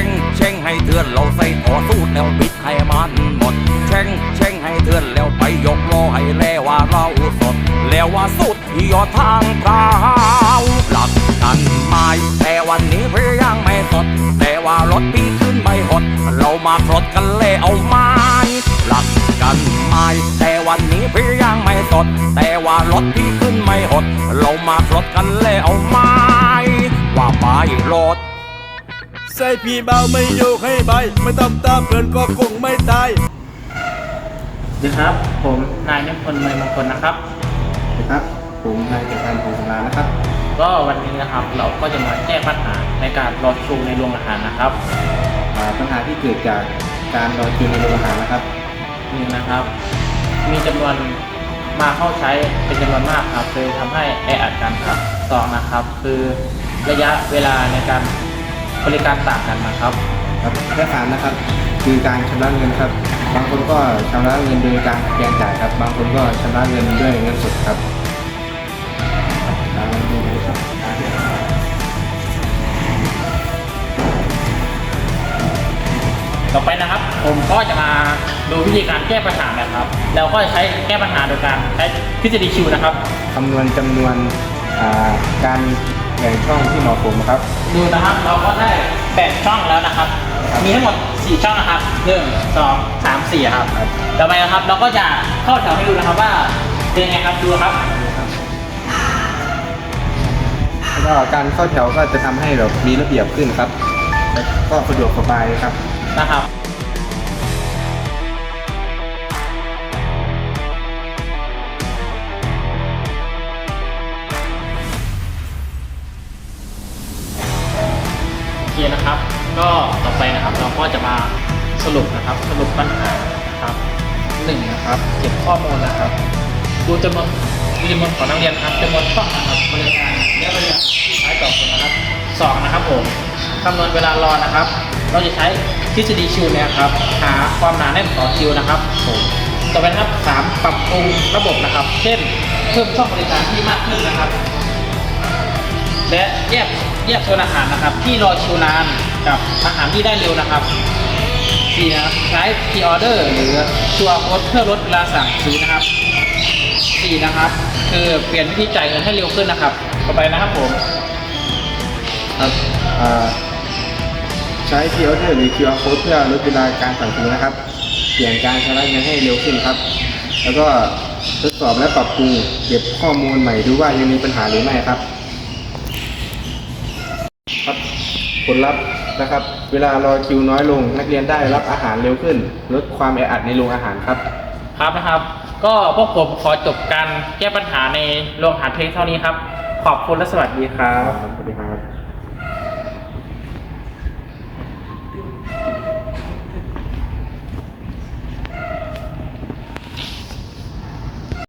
ช่งเช่งให้เถื่อนเราใส่ต่อสู้แล้วบิดให้มันหมดเช่งเช่งให้เถื่อนแล้วไปยกโลให้แล้วว่าเราสดแล้วว่าสุดที่ยอดทางเท้าหลักกันไม้แต่วันนี้พี่ยังไม่สด แต่ว่ารถพี่ขึ้นไม่หด เรามาสดกันเลยเอาไม้หลักกันไม้แต่วันนี้พี่ยังไม่สด แต่ว่ารถพี่ขึ้นไม่หด เรามาสดกันเลยเอาไม้ ใส่พี่เบาไม่โยกให้ใบไม่ต้องตามเพื่อนก็คงไม่ตายสวัสดีครับ ผมนายนิพนธ์เมยมงคลนะครับครับผมนายเกียรติพันธ์พงศลานะครับ ก็วันนี้นะครับเราก็จะมาแก้ปัญหาในการรอคิวในโรงอาหารนะครับอ่าปัญหาที่เกิดจากการรอคิวในโรงอาหารนะครับ หนึ่งนะครับ มีจำนวนมาเข้าใช้เป็นจำนวนมากครับเลยทำให้แออัดกันครับสองนะครับ คือระยะเวลาในการ บริการต่างกันนะครับ ครับและสามนะครับ คือการชำระเงินครับ บางคนก็ชำระเงินโดยการสแกนจ่ายครับ บางคนก็ชำระเงินด้วยเงินสดครับอ่าลองดูครับต่อไปนะครับ ผมก็จะมาดูวิธีการแก้ปัญหานะครับ แล้วก็ใช้แก้ปัญหาโดยการใช้ทฤษฎีคิวนะครับคำนวณจำนวนอ่าการ แบ่งช่องที่เหมาะสมครับ ดูนะครับเราก็ได้แบ่งช่องแล้วนะครับ มีทั้งหมด 4 ช่องนะครับ1 2 3 4ครับครับ ต่อไปนะครับเราก็จะเข้าแถวให้ดูนะครับว่าเป็นยังไงครับดูครับ แล้วก็การเข้าแถวก็จะทำให้แบบมีระเบียบขึ้นครับและก็สะดวกสบายครับ นะครับ เคนะครับ ก็ต่อไปนะครับเราก็จะมาสรุปนะครับสรุปปัญหานะครับหนึ่งนะครับเก็บข้อมูลนะครับดูจำนวนดูจำนวนของนักเรียนครับจำนวนช่องนะครับบริการและบริการที่ใช้ต่อคนนะครับสองนะครับผมคำนวณเวลารอนะครับ เราจะใช้ทฤษฎีคิวเนี่ยครับหาความหนาแน่นต่อคิวนะครับผมต่อไปนะครับสามปรับปรุงระบบนะครับ เช่น เพิ่มช่องบริการที่มากขึ้นนะครับ และแยก แยกโซนอาหารนะครับ ที่รอคิวนานกับอาหารที่ได้เร็วนะครับสี่นะครับใช้ p r order หรือชัวร์โค้ดเพื่อลดเวลาสั่งซื้อนะครับสี่นะครับ คือเปลี่ยนวิธีจ่ายเงินให้เร็วขึ้นนะครับ ต่อไปนะครับผมครับอ่าใช้ p o เ e r หรือ QR code เพื่อลดเวลาการสั่งซื้อนะครับ เปลี่ยนการชำระเงินให้เร็วขึ้นครับ แล้วก็ทดสอบและปรับปรุงเก็บข้อมูลใหม่ดูว่ายังมีปัญหาหรือไม่ครับ ครับผลลัพธ์นะครับ เวลารอคิวน้อยลง นักเรียนได้รับอาหารเร็วขึ้น ลดความแออัดในโรงอาหารครับ ครับนะครับ ก็พวกผมขอจบการแก้ปัญหาในโรงอาหารเพียงเท่านี้ครับ ขอบคุณและสวัสดีครับสวัสดีครับ